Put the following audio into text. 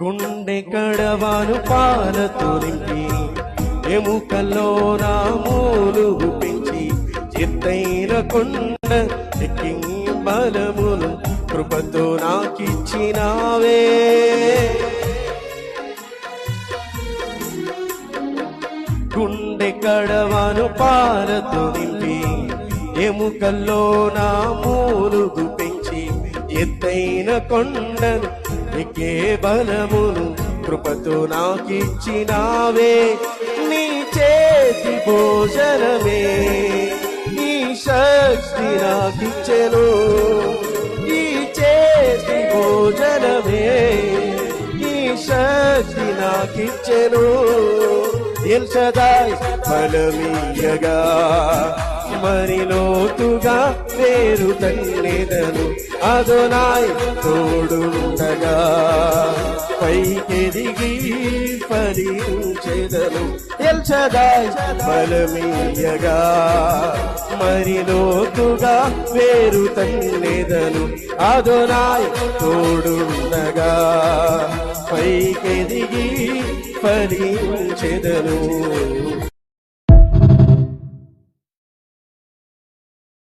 గుండె కడవాను పాలతో నింపి ఎముకల్లో నా మూలుగు పెంచి ఎత్తైన కొండ ఎక్కి బలమును కృపతో నాకిచ్చినావే. గుండె కడవాను పాలతో నింపి ఎముకల్లో నా మూలుగు పెంచి ఎత్తైన కొండను నీకే బలమును కృపతో నాకిచ్చినావే. నీ చేతి భోజనమే. నీ శక్తి నాకిచ్చెను. నీ చేతి భోజనమే. నీ శక్తి నాకిచ్చెను. ఎల్సదాయ్ ఫలమీయగా మరి లోతుగా వేరు తన్నెదను. అదోనాయ్ తోడు పైకెదిగి ఫలించెదను ఎల్చదాయ్ బలమీయగా మరి లోతుగా వేరు తన్నెదను. అదోనాయ్ తోడుండగా పైకెదిగి ఫలించెదను